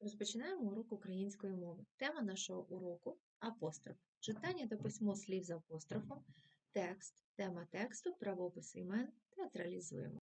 Розпочинаємо урок української мови. Тема нашого уроку апостроф. Читання та письмо слів з апострофом, текст, тема тексту, правопис імен театралізуємо.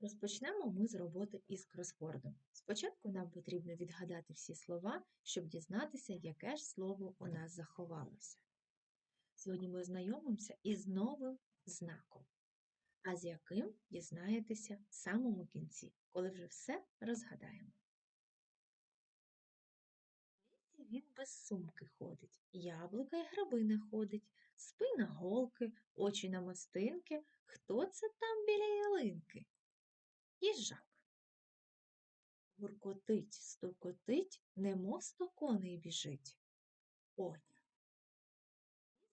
Розпочнемо ми з роботи із кросвордом. Спочатку нам потрібно відгадати всі слова, щоб дізнатися, яке ж слово у нас заховалося. Сьогодні ми ознайомимося із новим знаком, а з яким дізнаєтеся в самому кінці, коли вже все розгадаємо. Він без сумки ходить, яблука й гриби не ходить, спина голки, очі на мостинки. Хто це там біля ялинки? Їжак. Гуркотить, стукотить, немов сто коней біжить. Оня.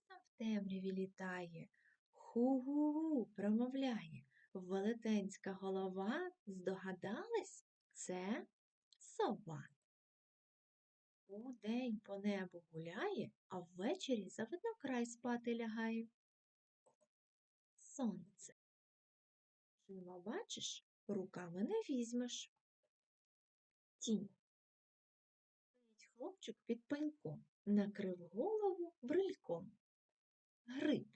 Там в темряві літає, ху-гу-гу промовляє. Велетенська голова, здогадались, це сова. Удень по небу гуляє, а ввечері за виднокрай спати лягає. Сонце. Жива бачиш, руками не візьмеш. Тінь. Хлопчик під пеньком, накрив голову брильком. Гриб.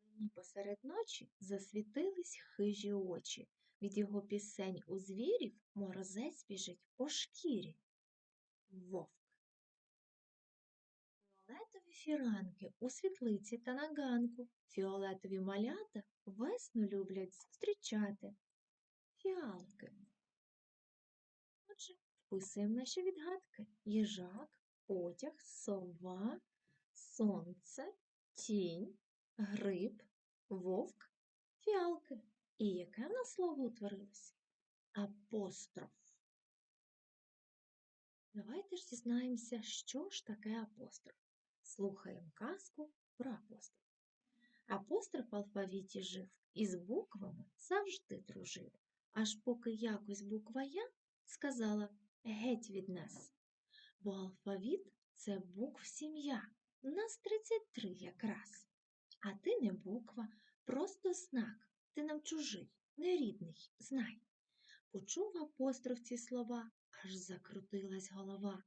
Вдалині посеред ночі засвітились хижі очі. Від його пісень у звірів морозець біжить по шкірі вовк. Фіолетові фіранки у світлиці та на ганку. Фіолетові малята весну люблять зустрічати. Фіалки. Отже, вписуємо наші відгадки. Їжак, потяг, сова, сонце, тінь, гриб, вовк, фіалки. І яке в нас слово утворилось? Апостроф. Давайте ж дізнаємося, що ж таке апостроф. Слухаємо казку про апостроф. Апостроф в алфавіті жив і з буквами завжди дружив, аж поки якось буква Я сказала геть від нас. Бо алфавіт це букв сім'я, нас 33 якраз. А ти не буква, просто знак, ти нам чужий, нерідний, знай. Почув апостроф ці слова, аж закрутилась голова.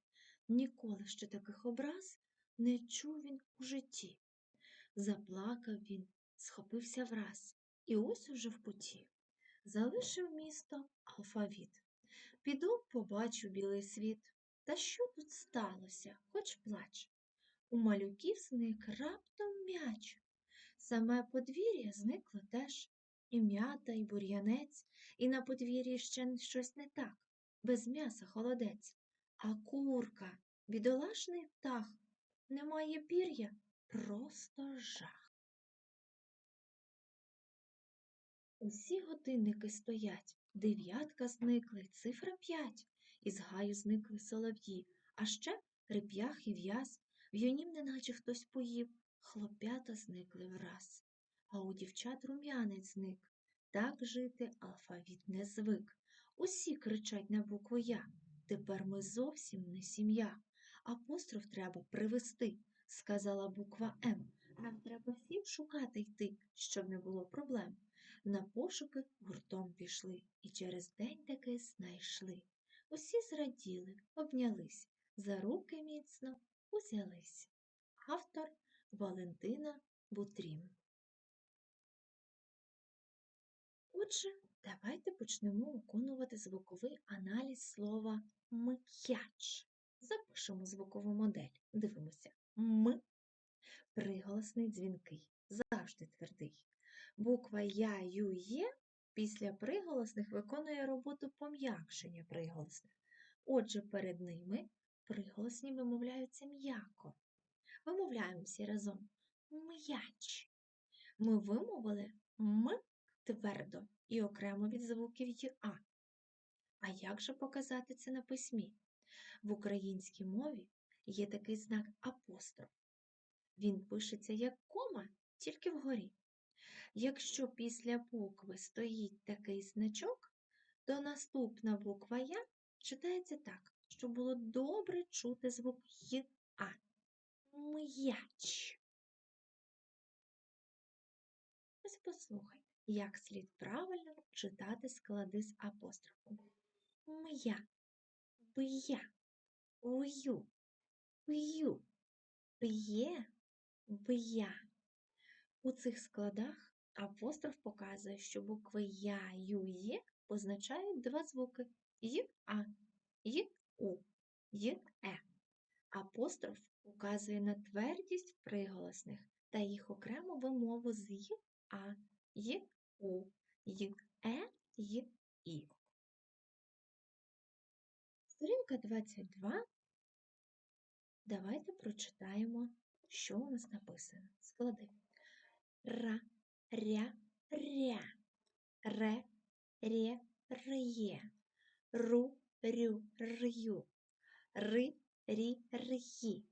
Ніколи ще таких образ не чув він у житті. Заплакав він, схопився враз, і ось уже в путі. Залишив місто алфавіт. Піду, побачу білий світ. Та що тут сталося, хоч плач. У малюків зник раптом м'яч. Саме подвір'я зникло теж, і м'ята, і бур'янець, і на подвір'ї ще щось не так без м'яса холодець, а курка, бідолашний птах, немає пір'я, просто жах. Усі годинники стоять, дев'ятка зникли, цифра п'ять, із гаю зникли солов'ї, а ще реп'ях і в'яз, в'юнім неначе хтось поїв, хлоп'ята зникли враз. А у дівчат рум'янець зник. Так жити алфавіт не звик. Усі кричать на букву Я. Тепер ми зовсім не сім'я. Апостроф треба привести, сказала буква М. Нам треба всім шукати йти, щоб не було проблем. На пошуки гуртом пішли і через день таки знайшли. Усі зраділи, обнялись, за руки міцно узялись. Автор Валентина Бутрім. Отже, Давайте почнемо виконувати звуковий аналіз слова м'яч. Запишемо звукову модель. Дивимося. М. Приголосний дзвінкий. Завжди твердий. Буква Я, Ю, Є після приголосних виконує роботу пом'якшення приголосних. Отже, перед ними приголосні вимовляються м'яко. Вимовляємо всі разом м'яч. Ми вимовили М твердо і окремо від звуків й-а. А як же показати це на письмі? В українській мові є такий знак апостроф. Він пишеться як кома, тільки вгорі. Якщо після букви стоїть такий значок, то наступна буква Я читається так, щоб було добре чути звук й-а. М'яч. Ось послухайте як слід правильно читати склади з апострофом. м'я, б'я, ую, п'ю, п'є, б'я. У цих складах апостроф показує, що букви Я, Ю, Є позначають два звуки Й, А, Й, У, Й, Е. Апостроф указує на твердість приголосних та їх окрему вимову з Й, А, Й, У, Й, Е, Й, І. Сторінка 22. Давайте прочитаємо, що у нас написано. Склади. Ра, ря, ря, ре, ре, рє, ру, рю, рю, ри, рі, р'ї.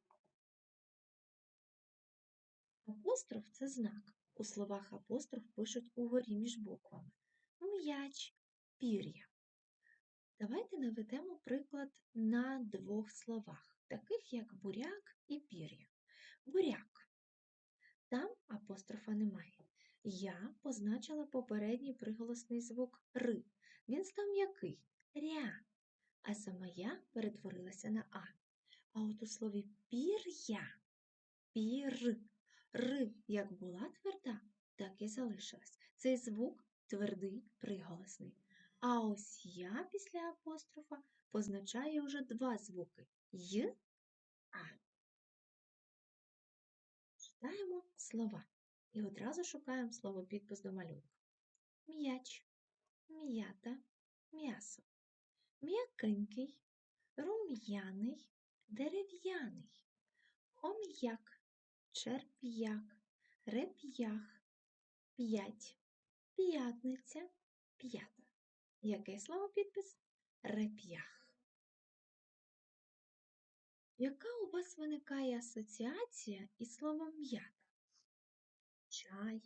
Апостроф це знак. У словах апостроф пишуть угорі між буквами. М'яч, пір'я. Давайте наведемо приклад на двох словах, таких як буряк і пір'я. Буряк. Там апострофа немає. Я позначила попередній приголосний звук Р. Він став м'який ря, а сама я перетворилася на А. А от у слові пір'я пір. Р як була тверда, так і залишилась. Цей звук твердий приголосний. А ось я після апострофа позначає вже два звуки й, а. Читаємо слова і одразу шукаємо слово підпис до малюнка. М'яч, м'ята, м'ясо. М'якенький, рум'яний, дерев'яний, хом'як, черп'як, реп'ях, п'ять, п'ятниця, п'ята. Яке слово підпис? Реп'ях. Яка у вас виникає асоціація із словом м'ята? Чай,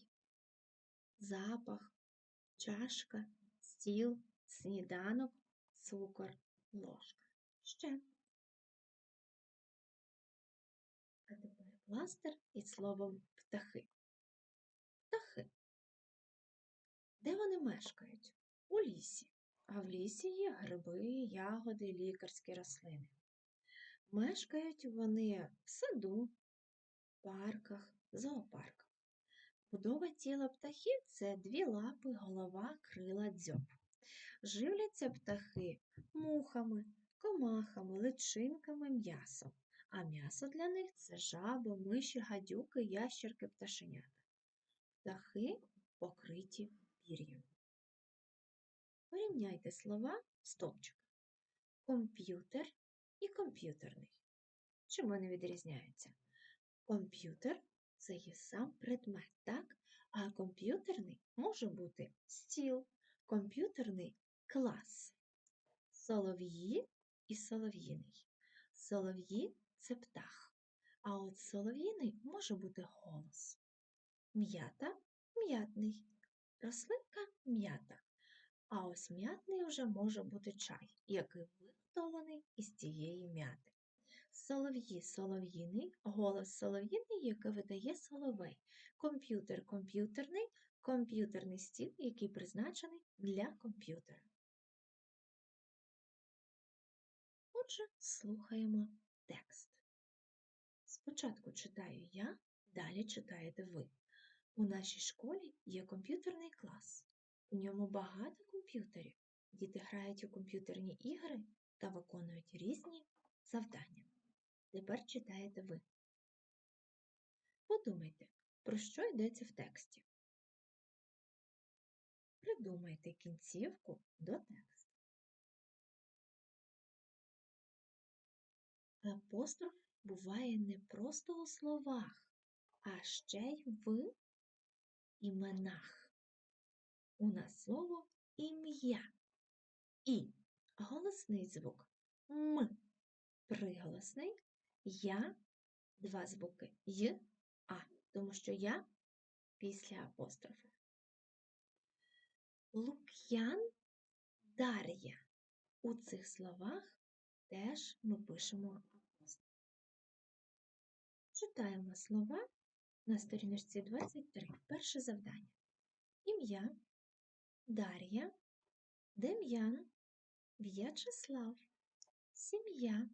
запах, чашка, стіл, сніданок, цукор, ложка. Ще. Пластир із словом птахи. Птахи. Де вони мешкають? У лісі. А в лісі є гриби, ягоди, лікарські рослини. Мешкають вони в саду, парках, зоопарках. Будова тіла птахів це дві лапи, голова, крила, дзьоб. Живляться птахи мухами, комахами, личинками, м'ясом. А м'ясо для них це жаби, миші, гадюки, ящерки, пташенята. Птахи покриті пір'ям. Порівняйте слова в стовпчиках. Комп'ютер і комп'ютерний. Чим вони відрізняються? Комп'ютер це є сам предмет, так? А комп'ютерний може бути стіл, комп'ютерний клас, солов'ї і солов'їний. Солов'ї це птах, а от солов'їний може бути голос. М'ята м'ятний, рослинка м'ята. А ось м'ятний вже може бути чай, який виготовлений із цієї м'яти. Солов'ї солов'їний, голос солов'їний, який видає соловей, комп'ютер комп'ютерний, комп'ютерний стіл, який призначений для комп'ютера. Отже, слухаємо текст. Спочатку читаю я, далі читаєте ви. У нашій школі є комп'ютерний клас. У ньому багато комп'ютерів. Діти грають у комп'ютерні ігри та виконують різні завдання. Тепер читаєте ви. Подумайте, про що йдеться в тексті. Придумайте кінцівку до тексту. Апостроф буває не просто у словах, а ще й в іменах. У нас слово ім'я. І голосний звук М. Приголосний я два звуки Й, А, тому що я після апострофу. Лук'ян Дар'я. У цих словах теж ми пишемо. Читаємо слова на сторіночці 23. Перше завдання. Ім'я Дар'я, Дем'ян, В'ячеслав, сім'я,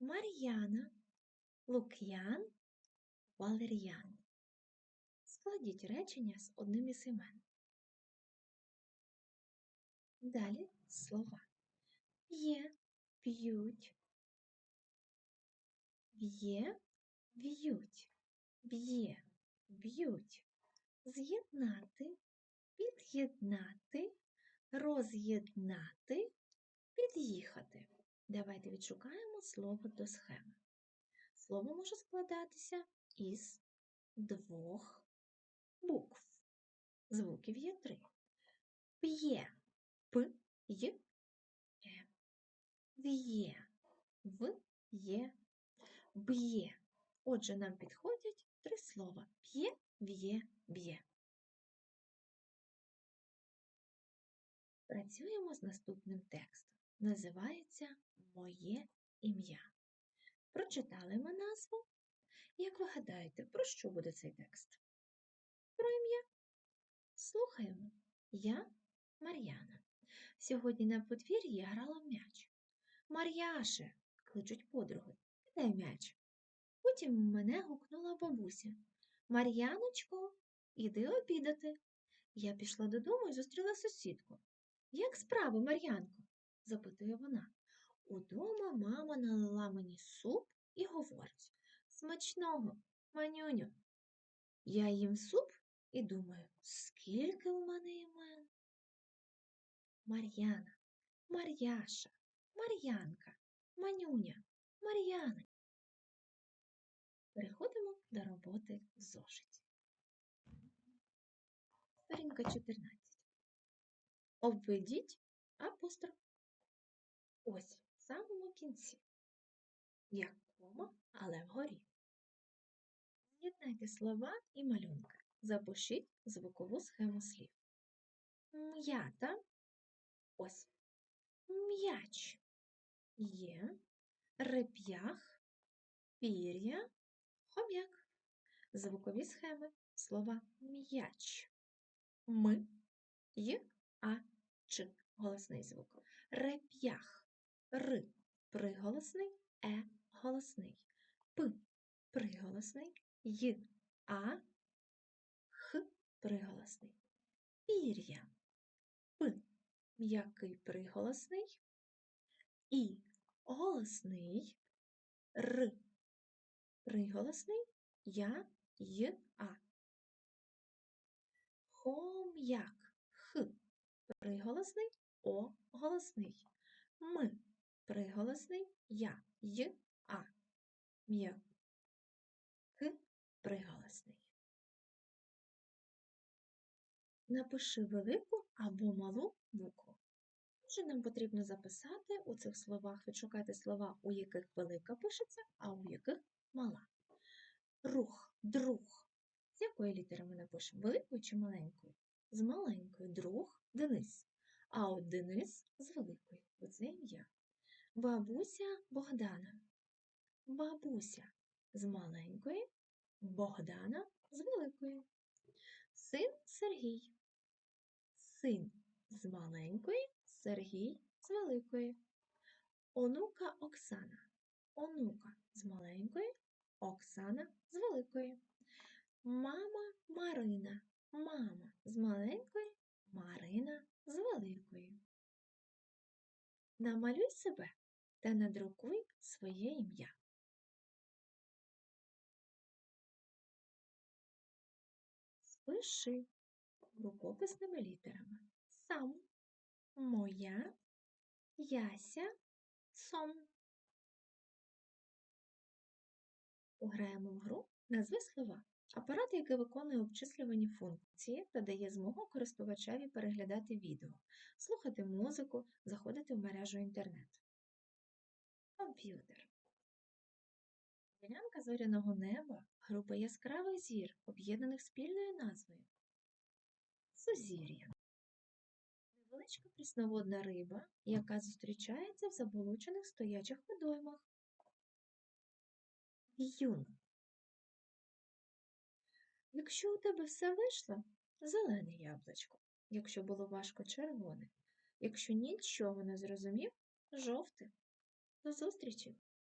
Мар'яна, Лук'ян, Валер'ян. Складіть речення з одним із імен. Далі слова. П'є, п'ють. В'є, в'ють. Б'є, б'ють. З'єднати, під'єднати, роз'єднати, під'їхати. Давайте відшукаємо слово до схеми. Слово може складатися із двох букв. Звуків є три. П'є П, Й, Е. В'є, В, Є, б'є. Отже, нам підходять три слова п'є, в'є, б'є. Працюємо з наступним текстом. Називається Моє ім'я. Прочитали ми назву. Як ви гадаєте, про що буде цей текст? Про ім'я. Слухаємо. Я Мар'яна. Сьогодні на подвір'ї я грала в м'яч. Мар'яше, кличуть подруги, дай м'яч. Потім мене гукнула бабуся. Мар'яночко, іди обідати. Я пішла додому і зустріла сусідку. Як справи, Мар'янко? запитує вона. Удома мама налила мені суп і говорить Смачного, манюню. Я їм суп і думаю, скільки у мене імен? Мар'яна, Мар'яша, Мар'янка, Манюня, Мар'яна. Переходимо до роботи в зошиті. Сторінка 14. Обведіть апостроф. Ось в самому кінці. Як кома, але вгорі. З'єднайте слова і малюнки. Запишіть звукову схему слів. М'ята. Ось. М'яч. Є. Реп'ях. Пір'я. Хом'як. Звукові схеми. Слова м'яч. Ми. Й. А. Ч. Голосний звук. Реп'ях. Р. Приголосний. Е. Голосний. П. Приголосний. Й. А. Х. Приголосний. Пір'я. П. М'який приголосний. І. Голосний. Р. Приголосний. Я. Й. А. Хом'як. Х. Приголосний. О. Голосний. Ми. Приголосний. Я. Й. А. М'як. К. Приголосний. Напиши велику або малу букву. Отже, нам потрібно записати у цих словах, відшукати слова, у яких велика пишеться, а у яких мала. Рух, друг. З якої літери ми напишемо? Великою чи маленькою? З маленькою друг Денис. А от Денис з великою. Оце ім'я. Бабуся Богдана. Бабуся з маленької, Богдана з великої. Син Сергій. Син з маленької, Сергій з великої. Онука Оксана. Онука з маленької, Оксана з великої. Мама Марина. Мама з маленької, Марина з великої. Намалюй себе та надрукуй своє ім'я. Спиши рукописними літерами. Сам, моя, яся, сом. Пограємо в гру назви слова. Апарат, який виконує обчислювані функції та дає змогу користувачеві переглядати відео, слухати музику, заходити в мережу інтернет. Комп'ютер. Ділянка зоряного неба група яскравих зір, об'єднаних спільною назвою. Сузір'я. Невеличка прісноводна риба, яка зустрічається в заболочених стоячих водоймах. В'юн. Якщо у тебе все вийшло, зелене яблучко. Якщо було важко червоне, Якщо нічого не зрозумів, жовте. До зустрічі!